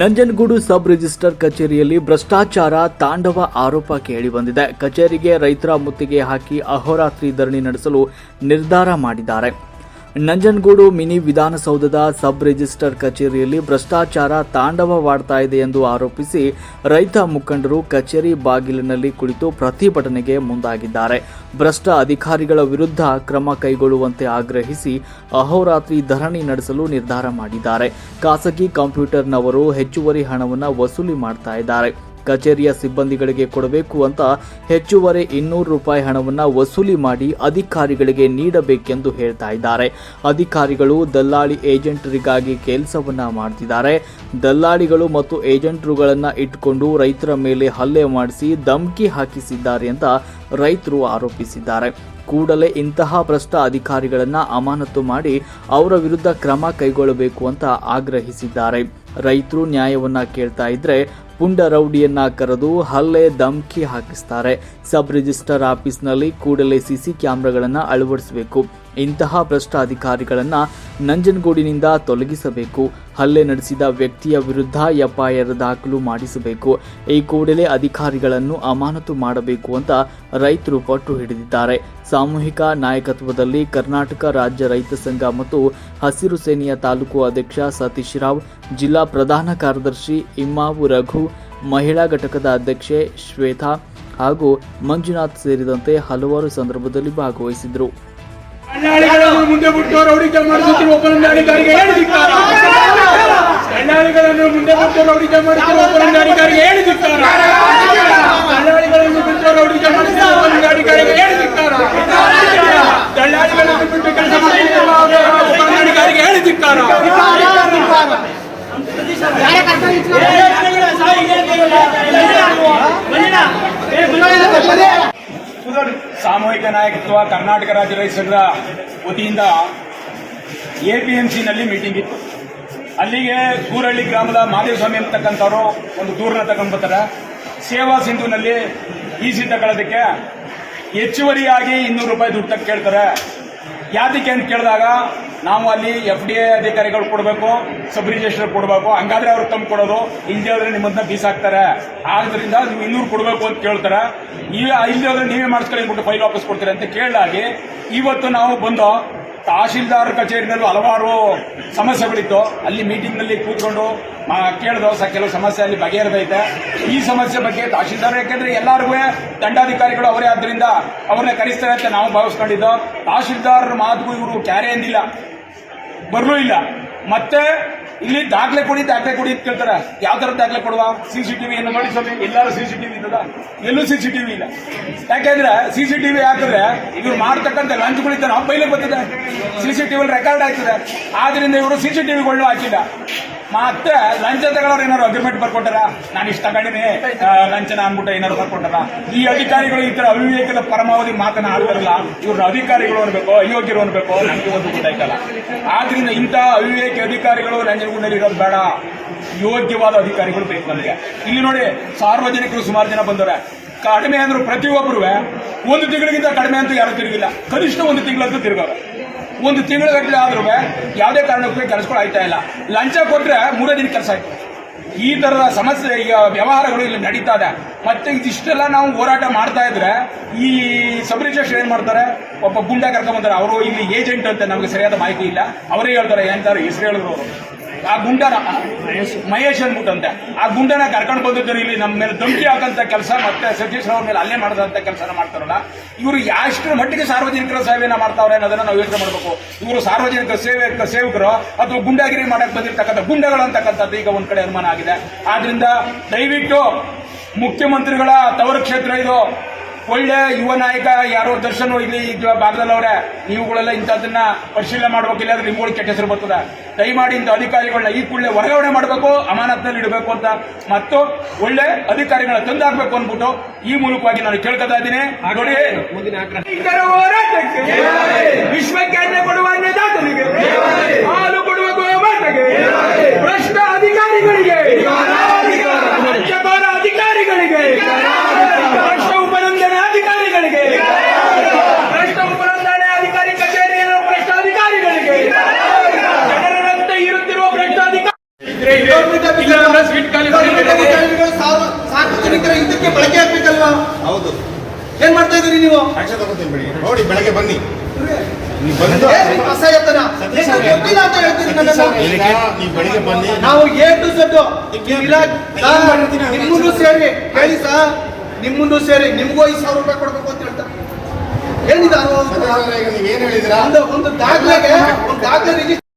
ನಂಜನಗೂಡು ಸಬ್ register ಕಚೇರಿಯಲ್ಲಿ ಭ್ರಷ್ಟಾಚಾರ ತಾಂಡವ ಆರೋಪ ಕೇಳಿಬಂದಿದೆ ಕಚೇರಿಗೆ ರೈತರ ಮುತ್ತಿಗೆ ಹಾಕಿ ಅಹೋರಾತ್ರಿ ಧರಣಿ ನಡೆಸಲು ನಿರ್ಧಾರ ಮಾಡಿದ್ದಾರೆ. ನಂಜನಗೂಡು ಮಿನಿ ವಿಧಾನಸೌಧದ ಸಬ್ ರಿಜಿಸ್ಟರ್ ಕಚೇರಿಯಲ್ಲಿ ಭ್ರಷ್ಟಾಚಾರ ತಾಂಡವವಾಡ್ತಾ ಇದೆ ಎಂದು ಆರೋಪಿಸಿ ರೈತ ಮುಖಂಡರು ಕಚೇರಿ ಬಾಗಿಲಿನಲ್ಲಿ ಕುಳಿತು ಪ್ರತಿಭಟನೆಗೆ ಮುಂದಾಗಿದ್ದಾರೆ. ಭ್ರಷ್ಟ ಅಧಿಕಾರಿಗಳ ವಿರುದ್ಧ ಕ್ರಮ ಕೈಗೊಳ್ಳುವಂತೆ ಆಗ್ರಹಿಸಿ ಅಹೋರಾತ್ರಿ ಧರಣಿ ನಡೆಸಲು ನಿರ್ಧಾರ ಮಾಡಿದ್ದಾರೆ. ಖಾಸಗಿ ಕಂಪ್ಯೂಟರ್ನವರು ಹೆಚ್ಚುವರಿ ಹಣವನ್ನು ವಸೂಲಿ ಮಾಡ್ತಾ ಇದ್ದಾರೆ. ಕಚೇರಿಯ ಸಿಬ್ಬಂದಿಗಳಿಗೆ ಕೊಡಬೇಕು ಅಂತ ಹೆಚ್ಚುವರಿ ಇನ್ನೂರು ರೂಪಾಯಿ ಹಣವನ್ನು ವಸೂಲಿ ಮಾಡಿ ಅಧಿಕಾರಿಗಳಿಗೆ ನೀಡಬೇಕೆಂದು ಹೇಳ್ತಾ ಇದ್ದಾರೆ. ಅಧಿಕಾರಿಗಳು ದಲ್ಲಾಳಿ ಏಜೆಂಟರಿಗಾಗಿ ಕೆಲಸವನ್ನ ಮಾಡ್ತಿದ್ದಾರೆ. ದಲ್ಲಾಳಿಗಳು ಮತ್ತು ಏಜೆಂಟರುಗಳನ್ನು ಇಟ್ಟುಕೊಂಡು ರೈತರ ಮೇಲೆ ಹಲ್ಲೆ ಮಾಡಿಸಿ ಧಮಕಿ ಹಾಕಿಸಿದ್ದಾರೆ ಅಂತ ರೈತರು ಆರೋಪಿಸಿದ್ದಾರೆ. ಕೂಡಲೇ ಇಂತಹ ಭ್ರಷ್ಟ ಅಧಿಕಾರಿಗಳನ್ನು ಅಮಾನತು ಮಾಡಿ ಅವರ ವಿರುದ್ಧ ಕ್ರಮ ಕೈಗೊಳ್ಳಬೇಕು ಅಂತ ಆಗ್ರಹಿಸಿದ್ದಾರೆ. ರೈತರು ನ್ಯಾಯವನ್ನ ಕೇಳ್ತಾ ಇದ್ರೆ ಪುಂಡ ರೌಡಿಯನ್ನ ಕರೆದು ಹಲ್ಲೆ ಧಮಕಿ ಹಾಕಿಸ್ತಾರೆ. ಸಬ್ ರಿಜಿಸ್ಟರ್ ಆಫೀಸ್ನಲ್ಲಿ ಕೂಡಲೇ ಸಿಸಿ ಕ್ಯಾಮೆರಾಗಳನ್ನು ಅಳವಡಿಸಬೇಕು. ಇಂತಹ ಭ್ರಷ್ಟ ಅಧಿಕಾರಿಗಳನ್ನು ನಂಜನಗೂಡಿನಿಂದ ತೊಲಗಿಸಬೇಕು. ಹಲ್ಲೆ ನಡೆಸಿದ ವ್ಯಕ್ತಿಯ ವಿರುದ್ಧ ಎಫ್ಐಆರ್ ದಾಖಲು ಮಾಡಿಸಬೇಕು. ಈ ಕೂಡಲೇ ಅಧಿಕಾರಿಗಳನ್ನು ಅಮಾನತು ಮಾಡಬೇಕು ಅಂತ ರೈತರು ಪಟ್ಟು ಹಿಡಿದಿದ್ದಾರೆ. ಸಾಮೂಹಿಕ ನಾಯಕತ್ವದಲ್ಲಿ ಕರ್ನಾಟಕ ರಾಜ್ಯ ರೈತ ಸಂಘ ಮತ್ತು ಹಸಿರು ಸೇನೆಯ ತಾಲೂಕು ಅಧ್ಯಕ್ಷ ಸತೀಶ್ ರಾವ್, ಜಿಲ್ಲಾ ಪ್ರಧಾನ ಕಾರ್ಯದರ್ಶಿ ಇಮ್ಮಾವು ರಘು, ಮಹಿಳಾ ಘಟಕದ ಅಧ್ಯಕ್ಷೆ ಶ್ವೇತಾ ಹಾಗೂ ಮಂಜುನಾಥ್ ಸೇರಿದಂತೆ ಹಲವಾರು ಸಂದರ್ಭದಲ್ಲಿ ಭಾಗವಹಿಸಿದರು ದಳ್ಳಾಳಿಗಳನ್ನು ಮುಂದೆ ಬಿಟ್ಟು ರೌಡಿಕೆ ಮಾಡಿಸುತ್ತಿರುವ ಒಬ್ಬರಂದಾಧಿಕಾರಿಗೆ ಹೇಳಿ ದಳ್ಳಾಳಿಗಳನ್ನು ಮುಂದೆ ಬಿಟ್ಟು ರೌಡಿಕೆ ಮಾಡಿಸುತ್ತಿರುವ ಉಪನಂದಾಧಿಕಾರಿಗೆ ಹೇಳಿ ಧಿಕ್ಕಾರ ದಳ್ಳಾಳಿಗಳನ್ನು ಬಿಟ್ಟು ರೌಡಿಕೆ ಮಾಡಿಸುತ್ತಿರುವ ಉಪನಂದಾಧಿಕಾರಿಗೆ ಹೇಳಿ ಧಿಕ್ಕಾರ ದಳ್ಳಾಳಿಗಳನ್ನು ಬಿಟ್ಟು ಕೆಲಸ ಮಾಡುತ್ತಿರುವ ಒಬ್ಬರಂದಾಧಿಕಾರಿಗೆ ಹೇಳಿ ಧಿಕ್ಕಾರ ಸಾಮೂಹಿಕ ನಾಯಕತ್ವ ಕರ್ನಾಟಕ ರಾಜ್ಯ ರೈತ ಸಂಘದ ವತಿಯಿಂದ ಎಪಿಎಂಸಿನಲ್ಲಿ ಮೀಟಿಂಗ್ ಇತ್ತು. ಅಲ್ಲಿಗೆ ಸೂರಳ್ಳಿ ಗ್ರಾಮದ ಮಾದೇವಸ್ವಾಮಿ ಅಂತಕ್ಕಂಥವ್ರು ಒಂದು ದೂರನ್ನ ತಗೊಂಡು ಬರ್ತಾರೆ ಸೇವಾ ಸಿಂಧುನಲ್ಲಿ ಈಸಿ ತಗೊಳ್ಳೋದಕ್ಕೆ ಹೆಚ್ಚುವರಿಯಾಗಿ ಇನ್ನೂರು ರೂಪಾಯಿ ದುಡ್ಡು ಕೇಳ್ತಾರೆ. ಯಾತಕ್ಕೆ ಅಂತ ಕೇಳಿದಾಗ ನಾವು ಅಲ್ಲಿ ಎಫ್ ಡಿ ಎ ಅಧಿಕಾರಿಗಳು ಕೊಡಬೇಕು ಸಬ್ ರಿಜಿಸ್ಟರ್ ಕೊಡಬೇಕು. ಹಂಗಾದ್ರೆ ಅವ್ರು ತಂದು ಕೊಡೋದು. ಇಲ್ಲದೆ ಹೋದ್ರೆ ನಿಮ್ಮನ್ನ ಬೀಸಾಕ್ತಾರೆ. ಆದ್ರಿಂದ ನೀವು ಇನ್ನೂರು ಕೊಡಬೇಕು ಅಂತ ಕೇಳ್ತಾರೆ. ಈ ಇಲ್ಲದೆ ಹೋದ್ರೆ ನೀವೇ ಮಾಡಿಸ್ಕೊಳ್ಳಿ ಅಂದ್ಬಿಟ್ಟು ಫೈಲ್ ವಾಪಸ್ ಕೊಡ್ತೀರಿ ಅಂತ ಕೇಳಾಗಿ ಇವತ್ತು ನಾವು ಬಂದು ತಹಶೀಲ್ದಾರ್ ಕಚೇರಿನಲ್ಲೂ ಹಲವಾರು ಸಮಸ್ಯೆಗಳಿತ್ತು. ಅಲ್ಲಿ ಮೀಟಿಂಗ್ನಲ್ಲಿ ಕೂತ್ಕೊಂಡು ಕೇಳಿದ್ರು ಸ ಕೆಲವು ಸಮಸ್ಯೆ ಅಲ್ಲಿ ಬಗೆಹರಿದೈತೆ. ಈ ಸಮಸ್ಯೆ ಬಗ್ಗೆ ತಹಶೀಲ್ದಾರ್, ಯಾಕೆಂದ್ರೆ ಎಲ್ಲರಿಗೂ ದಂಡಾಧಿಕಾರಿಗಳು ಅವರೇ ಆದ್ದರಿಂದ ಅವ್ರನ್ನ ಕರೆಸ್ತಾರೆ ಅಂತ ನಾವು ಭಾವಿಸ್ಕೊಂಡಿದ್ದೋ. ತಹಶೀಲ್ದಾರ್ ಮಾತಿಗೂ ಇವರು ಕ್ಯಾರೆ ಅಂದಿಲ್ಲ. ಬರ್ಲೂ ಇಲ್ಲ. ಮತ್ತೆ ಇಲ್ಲಿ ದಾಖಲೆ ಕೊಡಿ ದಾಖಲೆ ಕೊಡಿ ಅಂತ ಕೇಳ್ತಾರೆ. ಯಾವ ಥರ ದಾಖಲೆ ಕೊಡುವ? ಸಿ ಸಿ ಸಿಸಿಟಿವಿ ಏನು ಮಾಡಿ ಸ್ವಾಮಿ? ಎಲ್ಲರೂ ವಿ ಇದ್ದದ? ಎಲ್ಲೂ ಸಿ ಸಿ ಟಿ ವಿ ಇಲ್ಲ. ಯಾಕೆಂದ್ರೆ ವಿ ಹಾಕಿದ್ರೆ ಇವ್ರು ಮಾಡ್ತಕ್ಕಂಥ ಲಂಚ್ಗಳಿದ್ದ ನಾವು ಸಿ ಟಿ ವಿಲಿ ರೆಕಾರ್ಡ್ ಆಗ್ತದೆ. ಆದ್ರಿಂದ ಇವರು ಸಿ ಸಿ ಸಿಸಿಟಿವಿಗಳನ್ನೂ ಹಾಕಿಲ್ಲ. ಮತ್ತೆ ಲಂಚ ತಗೊಳ್ಳೋರು ಏನಾರು ಅಗ್ರಿಮೆಂಟ್ ಬರ್ಕೊಟ್ಟಾರ? ನಾನು ಇಷ್ಟ ತಗೊಂಡಿನಿ ಲಂಚನ ಅನ್ಬಿಟ್ಟು ಏನಾರು ಬರ್ಕೊಟ್ಟಾರ? ಈ ಅಧಿಕಾರಿಗಳು ಈ ತರ ಅವಿವೇಕದ ಪರಮಾವಧಿ ಮಾತನ್ನ ಆಡ್ತಾರಲ್ಲ, ಇವ್ರ ಅಧಿಕಾರಿಗಳು ಅನ್ಬೇಕು, ಅಯೋಗ್ಯರು ಅನ್ಬೇಕು ನನಗೆ ಒಂದು ಗೊತ್ತಾಯ್ತಲ್ಲ ಆದ್ರಿಂದ ಇಂತಹ ಅವಿವೇಕ ಅಧಿಕಾರಿಗಳು ನಂಜನಗೂಡಲ್ಲಿ ಇರೋದು ಬೇಡ. ಯೋಗ್ಯವಾದ ಅಧಿಕಾರಿಗಳು ಬೇಕು ನಮಗೆ. ಇಲ್ಲಿ ನೋಡಿ, ಸಾರ್ವಜನಿಕರು ಸುಮಾರು ಜನ ಬಂದವ್ರೆ. ಕಡಿಮೆ ಅಂದ್ರು ಪ್ರತಿಯೊಬ್ಬರು ಒಂದು ತಿಂಗಳಿಗಿಂತ ಕಡಿಮೆ ಅಂತ ಯಾರು ತಿರುಗಿಲ್ಲ. ಕನಿಷ್ಠ ಒಂದು ತಿಂಗಳಂತೂ ತಿರುಗವ್ರೆ ಒಂದು ತಿಂಗಳಗಟ್ಟಲೆ ಆದ್ರೂ ಯಾವುದೇ ಕಾರಣಕ್ಕೂ ಕೆಲಸಗಳು ಆಯ್ತಾ ಇಲ್ಲ. ಲಂಚ ಕೊಟ್ಟರೆ ಮೂರೇ ದಿನ ಕೆಲಸ ಆಯ್ತು. ಈ ಥರದ ಸಮಸ್ಯೆ, ಈಗ ವ್ಯವಹಾರಗಳು ಇಲ್ಲಿ ನಡೀತಾ ಇದೆ. ಮತ್ತೆ ಇದಿಷ್ಟೆಲ್ಲ ನಾವು ಹೋರಾಟ ಮಾಡ್ತಾ ಇದ್ರೆ ಈ ಸಬ್ ಏನ್ ಮಾಡ್ತಾರೆ? ಒಬ್ಬ ಗುಂಡ ಕರ್ಕೊಂಬಂತಾರೆ ಅವರು ಇಲ್ಲಿ ಏಜೆಂಟ್ ಅಂತ ನಮಗೆ ಸರಿಯಾದ ಮಾಹಿತಿ ಇಲ್ಲ. ಅವರೇ ಹೇಳ್ತಾರೆ ಎಂತಾರೆ ಹೆಸರು ಹೇಳಿದ್ರು ಅವರು. ಆ ಗುಂಡನ, ಮಹೇಶ್ ಅಂದ್ಬಿಟ್ಟಂತೆ. ಆ ಗುಂಡನ ಕರ್ಕೊಂಡು ಬಂದಿದ್ದರು ಇಲ್ಲಿ ನಮ್ಮ ಮೇಲೆ ಧಮಕಿ ಹಾಕಂತ ಕೆಲಸ ಮತ್ತೆ ಸತೀಶ್ ರಾವ್ ಮೇಲೆ ಅಲ್ಲೇ ಮಾಡಿದಂತ ಕೆಲಸನ ಮಾಡ್ತಾರಲ್ಲ, ಇವರು ಎಷ್ಟು ಮಟ್ಟಿಗೆ ಸಾರ್ವಜನಿಕರ ಸೇವೆನ ಮಾಡ್ತಾವ್ರೆ ಅನ್ನೋದನ್ನ ನಾವು ಯೋಚನೆ ಮಾಡಬೇಕು. ಇವರು ಸಾರ್ವಜನಿಕ ಸೇವೆ, ಸೇವಕರು ಅಥವಾ ಗುಂಡಾಗಿರಿ ಮಾಡಕ್ ಬಂದಿರತಕ್ಕಂಥ ಗುಂಡಗಳು ಅಂತಕ್ಕಂಥದ್ದು ಈಗ ಒಂದ್ ಕಡೆ ಅನುಮಾನ ಆಗಿದೆ. ಆದ್ರಿಂದ ದಯವಿಟ್ಟು ಮುಖ್ಯಮಂತ್ರಿಗಳ ತವರು ಕ್ಷೇತ್ರ ಇದು. ಒಳ್ಳೆ ಯುವ ನಾಯಕ ಯಾರೋ ದರ್ಶನ ಇಲ್ಲಿ ಭಾಗದಲ್ಲವ್ರೆ ನೀವುಗಳೆಲ್ಲ ಇಂಥದನ್ನ ಪರಿಶೀಲನೆ ಮಾಡ್ಬೇಕು, ಇಲ್ಲಾಂದ್ರೆ ನಿಮ್ಗಳಿಗೆ ಕೆಟ್ಟ ಹೆಸರು ಬರ್ತದೆ. ದಯಮಾಡಿ ಇಂಥ ಅಧಿಕಾರಿಗಳನ್ನ ಈ ಕೂಡಲೇ ವರ್ಗಾವಣೆ ಮಾಡಬೇಕು, ಅಮಾನತ್ನಲ್ಲಿ ಇಡಬೇಕು ಅಂತ. ಮತ್ತು ಒಳ್ಳೆ ಅಧಿಕಾರಿಗಳನ್ನ ತಂದಾಕ್ಬೇಕು ಅಂದ್ಬಿಟ್ಟು ಈ ಮೂಲಕವಾಗಿ ನಾನು ಕೇಳ್ಕೊತಾ ಇದ್ದೀನಿ. ನೋಡಿ. ವಿಶ್ವಕ್ಕೆ ಕೊಡುವ ಹಾಲು ಕೊಡುವ ಭ್ರಷ್ಟ ಅಧಿಕಾರಿಗಳಿಗೆ ಲಂಚಕೋರ ಅಧಿಕಾರಿಗಳಿಗೆ ಭ್ರಷ್ಟ ಉಪನಂದನೆ ಅಧಿಕಾರಿಗಳಿಗೆ ಭ್ರಷ್ಟ ಉಪನಂದನೆ ಅಧಿಕಾರಿ ಕಚೇರಿಯ ಭ್ರಷ್ಟ ಅಧಿಕಾರಿಗಳಿಗೆ ಜನರ ರಕ್ತ ಇರುತ್ತಿರುವ ಭ್ರಷ್ಟ ಅಧಿಕಾರಿ ಇಲ್ಲ ಅಂದ್ರೆ ಸ್ವೀಟ್ ಖಾಲಿ ಸಾರ್ವಜನಿಕ ಅಧಿಕಾರಿಗಳು ಸಾರ್ವ- ಸಾರ್ವಜನಿಕರ ಇದಕ್ಕೆ ಬಳಕೆ ಆಗ್ಬೇಕಲ್ವಾ? ಹೌದು. ಏನ್ ಮಾಡ್ತಾ ಇದೀರಿ ನೀವು? ಆಕ್ಷನ್ ತಗೋತೀನಿ ಬಿಡಿ ನೋಡಿ ಬೆಳಗ್ಗೆ ಬನ್ನಿ. ನೀವು ಬಂದು ಏನ್ ಅಸಹ್ಯತನ ಗೊತ್ತಿಲ್ಲ ಅಂತ ಹೇಳ್ತೀನಿ ನೀವು ಬೆಳಿಗ್ಗೆ ಬನ್ನಿ. ನಾವು ಎ ಟು ಝಡ್ ನಿಮ್ಮನ್ನು ಸೇರಿ. ಹೇಳಿ ಸಾ ನಿಮ್ಮನ್ನು ಸೇರಿ. ನಿಮ್ಗೂ ಐದು ಸಾವಿರ ರೂಪಾಯಿ ಕೊಡ್ಬೇಕು ಅಂತ ಹೇಳ್ತಾರೆ. ಏನಿದೆ ಅನುಭವ? ಈಗ ನೀವು ಏನ್ ಹೇಳಿದಿರಾ ಒಂದು ಒಂದು ದಾಖಲೆಗೆ ಒಂದು ದಾಖಲೆ ರಿಜಿಸ್ಟರ್